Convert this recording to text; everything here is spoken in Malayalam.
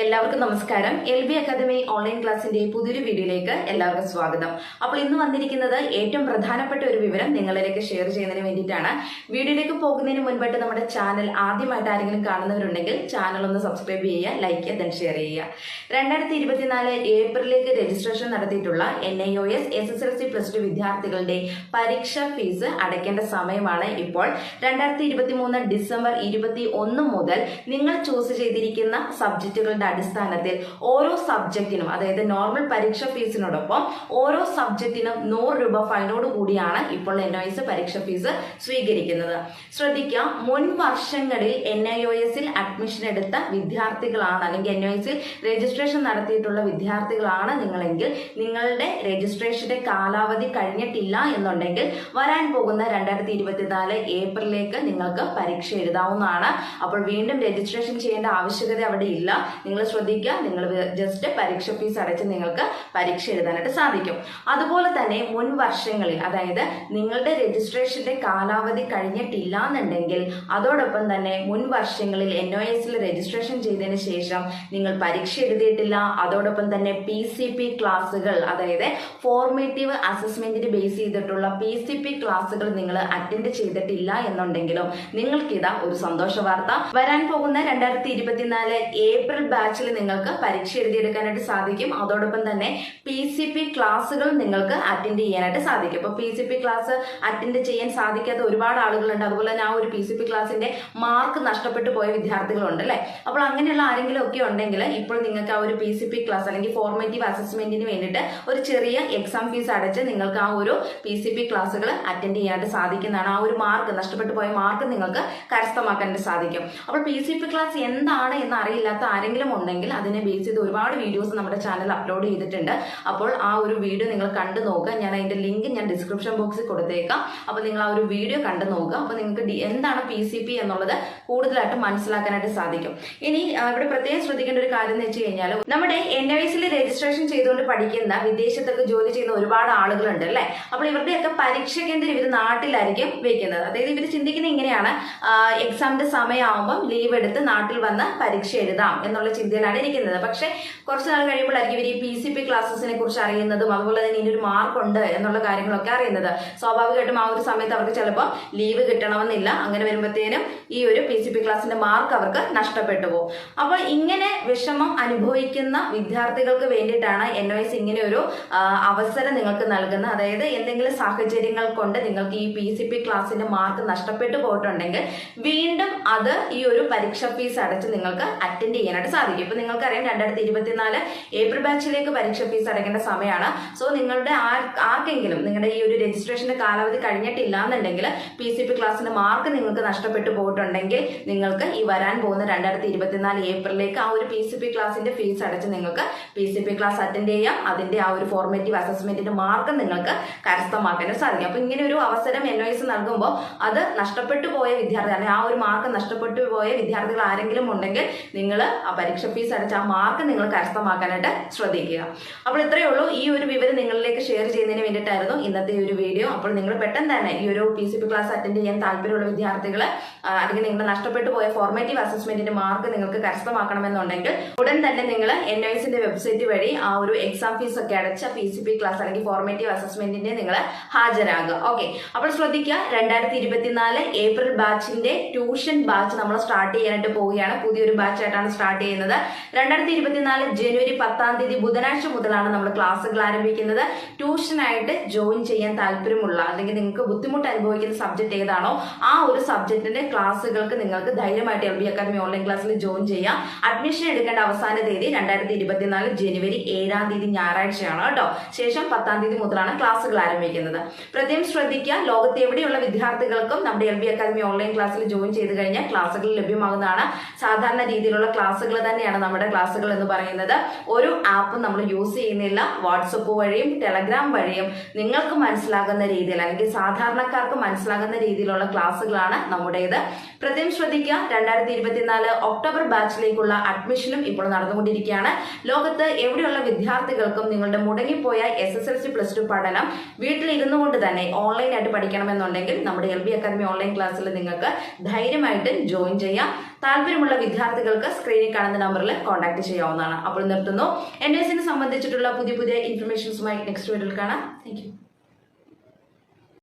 എല്ലാവർക്കും നമസ്കാരം. എൽ ബി അക്കാദമി ഓൺലൈൻ ക്ലാസിന്റെ പുതിയൊരു വീഡിയോയിലേക്ക് എല്ലാവർക്കും സ്വാഗതം. അപ്പോൾ ഇന്ന് വന്നിരിക്കുന്നത് ഏറ്റവും പ്രധാനപ്പെട്ട ഒരു വിവരം നിങ്ങളിലേക്ക് ഷെയർ ചെയ്യുന്നതിന് വേണ്ടിയിട്ടാണ്. വീഡിയോയിലേക്ക് പോകുന്നതിന് മുൻപായിട്ട് നമ്മുടെ ചാനൽ ആദ്യമായിട്ട് ആരെങ്കിലും കാണുന്നവരുണ്ടെങ്കിൽ ചാനൽ ഒന്ന് സബ്സ്ക്രൈബ് ചെയ്യുക ലൈക്ക് ചെയ്യുക ദെൻ ഷെയർ ചെയ്യുക. രണ്ടായിരത്തി ഇരുപത്തിനാല് ഏപ്രിലേക്ക് രജിസ്ട്രേഷൻ നടത്തിയിട്ടുള്ള N I O S S S L C plus two വിദ്യാർത്ഥികളുടെ പരീക്ഷാ ഫീസ് അടയ്ക്കേണ്ട സമയമാണ് ഇപ്പോൾ. രണ്ടായിരത്തി ഇരുപത്തി മൂന്ന് ഡിസംബർ ഇരുപത്തി ഒന്ന് മുതൽ നിങ്ങൾ ചൂസ് ചെയ്തിരിക്കുന്ന സബ്ജക്റ്റുകളുടെ അടിസ്ഥാനത്തിൽ ഓരോ സബ്ജക്റ്റിനും അതായത് നോർമൽ പരീക്ഷ ഫീസിനോടൊപ്പം ഓരോ സബ്ജക്റ്റിനും നൂറ് രൂപ ഫൈനോട് കൂടിയാണ് ഇപ്പോൾ എൻ ഒ എസ് പരീക്ഷ ഫീസ് സ്വീകരിക്കുന്നത്. ശ്രദ്ധിക്കുക മുൻ വർഷങ്ങളിൽ എൻ ഐ ഒ എസിൽ അഡ്മിഷൻ എടുത്ത വിദ്യാർത്ഥികളാണ് അല്ലെങ്കിൽ എൻ ഒ എസിൽ രജിസ്ട്രേഷൻ നടത്തിയിട്ടുള്ള വിദ്യാർത്ഥികളാണ് നിങ്ങളെങ്കിൽ നിങ്ങളുടെ രജിസ്ട്രേഷന്റെ കാലാവധി കഴിഞ്ഞിട്ടില്ല എന്നുണ്ടെങ്കിൽ വരാൻ പോകുന്ന രണ്ടായിരത്തി ഇരുപത്തിനാല് ഏപ്രിലേക്ക് നിങ്ങൾക്ക് പരീക്ഷ എഴുതാവുന്നതാണ്. അപ്പോൾ വീണ്ടും രജിസ്ട്രേഷൻ ചെയ്യേണ്ട ആവശ്യകത അവിടെ ഇല്ല. നിങ്ങൾ ശ്രദ്ധിക്കുക. നിങ്ങൾ ജസ്റ്റ് പരീക്ഷ ഫീസ് അടച്ച് നിങ്ങൾക്ക് പരീക്ഷ എഴുതാനായിട്ട് സാധിക്കും. അതുപോലെ തന്നെ മുൻ വർഷങ്ങളിൽ അതായത് നിങ്ങളുടെ രജിസ്ട്രേഷന്റെ കാലാവധി കഴിഞ്ഞിട്ടില്ല എന്നുണ്ടെങ്കിൽ അതോടൊപ്പം തന്നെ മുൻ വർഷങ്ങളിൽ എൻ ഒ എസിൽ രജിസ്ട്രേഷൻ ചെയ്തതിന് ശേഷം നിങ്ങൾ പരീക്ഷ എഴുതിയിട്ടില്ല. അതോടൊപ്പം തന്നെ പി സി പി ക്ലാസ്സുകൾ അതായത് ഫോർമേറ്റീവ് അസസ്മെന്റിന് ബേസ് ചെയ്തിട്ടുള്ള പി സി പി ക്ലാസ്സുകൾ നിങ്ങൾ അറ്റൻഡ് ചെയ്തിട്ടില്ല എന്നുണ്ടെങ്കിലും നിങ്ങൾക്കിതാ ഒരു സന്തോഷ വാർത്ത വരാൻ പോകുന്ന രണ്ടായിരത്തി ഇരുപത്തിനാല് ഏപ്രിൽ ബാച്ചിൽ നിങ്ങൾക്ക് പരീക്ഷ എഴുതിയെടുക്കാനായിട്ട് സാധിക്കും. അതോടൊപ്പം തന്നെ പി സി പി ക്ലാസ്സുകൾ നിങ്ങൾക്ക് അറ്റൻഡ് ചെയ്യാനായിട്ട് സാധിക്കും. അപ്പോൾ P C P class attend ചെയ്യാൻ സാധിക്കാത്ത ഒരുപാട് ആളുകളുണ്ട്. അതുപോലെ തന്നെ ആ ഒരു പി സി പി ക്ലാസ്സിന്റെ മാർക്ക് നഷ്ടപ്പെട്ടു പോയ വിദ്യാർത്ഥികളുണ്ട് അല്ലേ? അപ്പോൾ അങ്ങനെയുള്ള ആരെങ്കിലും ഒക്കെ ഉണ്ടെങ്കിൽ ഇപ്പോൾ നിങ്ങൾക്ക് ആ ഒരു പി സി പി ക്ലാസ് അല്ലെങ്കിൽ ഫോർമേറ്റീവ് അസസ്മെന്റിന് വേണ്ടിയിട്ട് ഒരു ചെറിയ എക്സാം ഫീസ് അടച്ച് നിങ്ങൾക്ക് ആ ഒരു പി സി പി ക്ലാസ്സുകൾ അറ്റൻഡ് ചെയ്യാനായിട്ട് സാധിക്കുന്നതാണ്. ആ ഒരു മാർക്ക് നഷ്ടപ്പെട്ടു പോയ മാർക്ക് നിങ്ങൾക്ക് കരസ്ഥമാക്കാനായിട്ട് സാധിക്കും. അപ്പോൾ പി സി പി ക്ലാസ് എന്താണ് എന്ന് അറിയില്ലാത്ത ആരെങ്കിലും ഉണ്ടെങ്കിൽ അതിനെ ബേസ് ചെയ്ത് ഒരുപാട് വീഡിയോസ് നമ്മുടെ ചാനൽ അപ്ലോഡ് ചെയ്തിട്ടുണ്ട്. അപ്പോൾ ആ ഒരു വീഡിയോ നിങ്ങൾ കണ്ടു നോക്കുക. ഞാൻ അതിന്റെ ലിങ്ക് ഞാൻ ഡിസ്ക്രിപ്ഷൻ ബോക്സിൽ കൊടുത്തേക്കാം. അപ്പോൾ നിങ്ങൾ ആ ഒരു വീഡിയോ കണ്ടു നോക്കുക. അപ്പോൾ നിങ്ങൾക്ക് എന്താണ് പി സി പി എന്നുള്ളത് കൂടുതലായിട്ട് മനസ്സിലാക്കാനായിട്ട് സാധിക്കും. ഇനി ഇവിടെ പ്രത്യേകം ശ്രദ്ധിക്കേണ്ട ഒരു കാര്യം എന്ന് വെച്ച് കഴിഞ്ഞാൽ നമ്മുടെ എൻ ഐസിൽ രജിസ്ട്രേഷൻ ചെയ്തുകൊണ്ട് പഠിക്കുന്ന വിദേശത്തൊക്കെ ജോലി ചെയ്യുന്ന ഒരുപാട് ആളുകളുണ്ട് അല്ലേ? അപ്പോൾ ഇവരുടെയൊക്കെ പരീക്ഷ ഇവർ നാട്ടിലായിരിക്കും വെക്കുന്നത്. അതായത് ഇവർ ചിന്തിക്കുന്നത് ഇങ്ങനെയാണ് എക്സാമിന്റെ സമയമാകുമ്പോൾ ലീവ് എടുത്ത് നാട്ടിൽ വന്ന് പരീക്ഷ എഴുതാം എന്നുള്ള ചിന്തയിലാണ് ഇരിക്കുന്നത്. പക്ഷേ കുറച്ച് നാൾ കഴിയുമ്പോഴായിരിക്കും ഇവർ ഈ പി സി പി ക്ലാസ്സസിനെ കുറിച്ച് അറിയുന്നതും അതുപോലെ തന്നെ ഇതിനൊരു മാർക്ക് ഉണ്ട് എന്നുള്ള കാര്യങ്ങളൊക്കെ അറിയുന്നത്. സ്വാഭാവികമായിട്ടും ആ ഒരു സമയത്ത് അവർക്ക് ചിലപ്പോൾ ലീവ് കിട്ടണമെന്നില്ല. അങ്ങനെ വരുമ്പോഴത്തേനും ഈ ഒരു പി സി പി ക്ലാസ്സിന്റെ മാർക്ക് അവർക്ക് നഷ്ടപ്പെട്ടു പോകും. അപ്പോൾ ഇങ്ങനെ വിഷമം അനുഭവിക്കുന്ന വിദ്യാർത്ഥികൾക്ക് വേണ്ടിയിട്ടാണ് എൻ ഒ എസ് ഇങ്ങനെ ഒരു അവസരം നിങ്ങൾക്ക് നൽകുന്നത്. അതായത് എന്തെങ്കിലും സാഹചര്യങ്ങൾ കൊണ്ട് നിങ്ങൾക്ക് ഈ പി സി പി ക്ലാസ്സിന്റെ മാർക്ക് നഷ്ടപ്പെട്ടു പോയിട്ടുണ്ടെങ്കിൽ വീണ്ടും അത് ഈ ഒരു പരീക്ഷ ഫീസ് അടച്ച് നിങ്ങൾക്ക് അറ്റൻഡ് ചെയ്യാനായിട്ട് സാധിക്കും. ഇപ്പൊ നിങ്ങൾക്കറിയാം രണ്ടായിരത്തി ഇരുപത്തിനാല് ഏപ്രിൽ ബാച്ചിലേക്ക് പരീക്ഷ ഫീസ് അടയ്ക്കേണ്ട സമയമാണ്. സോ നിങ്ങളുടെ ആർ- ആർക്കെങ്കിലും നിങ്ങളുടെ ഈ ഒരു രജിസ്ട്രേഷന്റെ കാലാവധി കഴിഞ്ഞിട്ടില്ല എന്നുണ്ടെങ്കിൽ പി സി പി ക്ലാസ്സിന്റെ മാർക്ക് നിങ്ങൾക്ക് നഷ്ടപ്പെട്ടു പോയിട്ടുണ്ടെങ്കിൽ നിങ്ങൾക്ക് ഈ വരാൻ പോകുന്ന രണ്ടായിരത്തി ഇരുപത്തിനാല് ഏപ്രിലേക്ക് ആ ഒരു പി സി പി ക്ലാസ്സിന്റെ ഫീസ് അടച്ച് നിങ്ങൾക്ക് P C P class attend ചെയ്യാം. അതിന്റെ ആ ഒരു ഫോർമേറ്റീവ് അസസ്മെന്റിന്റെ മാർക്ക് നിങ്ങൾക്ക് കരസ്ഥമാക്കാനും സാധിക്കും. അപ്പൊ ഇങ്ങനെ ഒരു അവസരം എൻ എസ് നൽകുമ്പോൾ അത് നഷ്ടപ്പെട്ടു പോയ വിദ്യാർത്ഥി അല്ലെങ്കിൽ ആ ഒരു മാർക്ക് നഷ്ടപ്പെട്ടു പോയ വിദ്യാർത്ഥികൾ ആരെങ്കിലും ഉണ്ടെങ്കിൽ നിങ്ങൾ ആ പരീക്ഷ ഫീസ് അടച്ച് ആ മാർക്ക് നിങ്ങൾ കരസ്ഥമാക്കാനായിട്ട് ശ്രദ്ധിക്കുക. അപ്പോൾ ഇത്രയേ ഉള്ളൂ. ഈ ഒരു വിവരം നിങ്ങളിലേക്ക് ഷെയർ ചെയ്യുന്നതിന് വേണ്ടിയിട്ടായിരുന്നു ഇന്നത്തെ ഈ ഒരു വീഡിയോ അപ്പോൾ നിങ്ങൾ പെട്ടെന്ന് തന്നെ ഈ ഒരു P C P class attend ചെയ്യാൻ താല്പര്യമുള്ള വിദ്യാർത്ഥികൾ അല്ലെങ്കിൽ നിങ്ങളുടെ നഷ്ടപ്പെട്ടു പോയ ഫോർമേറ്റീവ് അസസ്മെന്റിന്റെ മാർക്ക് നിങ്ങൾക്ക് കരസ്ഥമാക്കണമെന്നുണ്ടെങ്കിൽ ഉടൻ തന്നെ നിങ്ങൾ എൻ ഐസിന്റെ വെബ്സൈറ്റ് വഴി ആ ഒരു എക്സാം ഫീസ് ഒക്കെ അടച്ച പി സി പി ക്ലാസ് അല്ലെങ്കിൽ ഫോർമേറ്റീവ് അസസ്മെന്റിന്റെ നിങ്ങൾ ഹാജരാകുക ഓക്കെ അപ്പോൾ ശ്രദ്ധിക്കുക. രണ്ടായിരത്തി ഇരുപത്തിനാല് ഏപ്രിൽ ബാച്ചിന്റെ ട്യൂഷൻ ബാച്ച് നമ്മൾ സ്റ്റാർട്ട് ചെയ്യാനായിട്ട് പോവുകയാണ്. പുതിയൊരു ബാച്ചായിട്ടാണ് സ്റ്റാർട്ട് ചെയ്യുന്നത്. രണ്ടായിരത്തി ഇരുപത്തിനാല് ജനുവരി പത്താം തീയതി ബുധനാഴ്ച മുതലാണ് നമ്മൾ ക്ലാസ്സുകൾ ആരംഭിക്കുന്നത്. ട്യൂഷനായിട്ട് ജോയിൻ ചെയ്യാൻ താല്പര്യമുള്ള അല്ലെങ്കിൽ നിങ്ങൾക്ക് ബുദ്ധിമുട്ട് അനുഭവിക്കുന്ന സബ്ജക്ട് ഏതാണോ ആ ഒരു സബ്ജക്റ്റിന്റെ ക്ലാസ്സുകൾക്ക് നിങ്ങൾക്ക് ധൈര്യമായിട്ട് എൽ ബി അക്കാദമി ഓൺലൈൻ ക്ലാസ്സിൽ ജോയിൻ ചെയ്യാം. അഡ്മിഷൻ എടുക്കേണ്ട അവസാന തീയതി രണ്ടായിരത്തി ഇരുപത്തിനാല് ജനുവരി ഏഴാം തീയതി ഞായറാഴ്ചയാണ് കേട്ടോ. ശേഷം പത്താം തീയതി മുതലാണ് ക്ലാസ്സുകൾ ആരംഭിക്കുന്നത്. പ്രത്യേകം ശ്രദ്ധിക്കുക ലോകത്ത് എവിടെയുള്ള വിദ്യാർത്ഥികൾക്കും നമ്മുടെ എൽ ബി അക്കാദമി ഓൺലൈൻ ക്ലാസ്സിൽ ജോയിൻ ചെയ്ത് കഴിഞ്ഞാൽ ക്ലാസ്സുകൾ ലഭ്യമാകുന്നതാണ്. സാധാരണ രീതിയിലുള്ള ക്ലാസ്സുകൾ തന്നെയാണ് നമ്മുടെ ക്ലാസ്സുകൾ എന്ന് പറയുന്നത്. ഒരു ആപ്പും നമ്മൾ യൂസ് ചെയ്യുന്നില്ല. വാട്സപ്പ് വഴിയും ടെലഗ്രാം വഴിയും നിങ്ങൾക്ക് മനസ്സിലാകുന്ന രീതിയിൽ അല്ലെങ്കിൽ സാധാരണക്കാർക്ക് മനസ്സിലാകുന്ന രീതിയിലുള്ള ക്ലാസ്സുകളാണ് നമ്മുടേത്. പ്രത്യേകം ശ്രദ്ധിക്കുക. രണ്ടായിരത്തി ഇരുപത്തിനാല് ഒക്ടോബർ ബാച്ചിലേക്കുള്ള അഡ്മിഷനും ഇപ്പോൾ നടന്നുകൊണ്ടിരിക്കുകയാണ്. ലോകത്ത് എവിടെയുള്ള വിദ്യാർത്ഥികൾക്കും നിങ്ങളുടെ മുടങ്ങിപ്പോയ S S L C plus two പഠനം വീട്ടിലിരുന്നു കൊണ്ട് തന്നെ ഓൺലൈനായിട്ട് പഠിക്കണമെന്നുണ്ടെങ്കിൽ നമ്മുടെ എൽ ബി അക്കാദമി ഓൺലൈൻ ക്ലാസ്സിൽ നിങ്ങൾക്ക് ധൈര്യമായിട്ട് ജോയിൻ ചെയ്യാം. താല്പര്യമുള്ള വിദ്യാർത്ഥികൾക്ക് സ്ക്രീനിൽ കാണുന്ന കാണുന്ന നമ്പറിൽ കോൺടാക്ട് ചെയ്യാവുന്നതാണ്. അപ്പോൾ നിർത്തുന്നു. എൻ സംബന്ധിച്ചിട്ടുള്ള പുതിയ പുതിയ ഇൻഫർമേഷൻസുമായി നെക്സ്റ്റ് വീഡിയോയിൽ കാണാം. താങ്ക്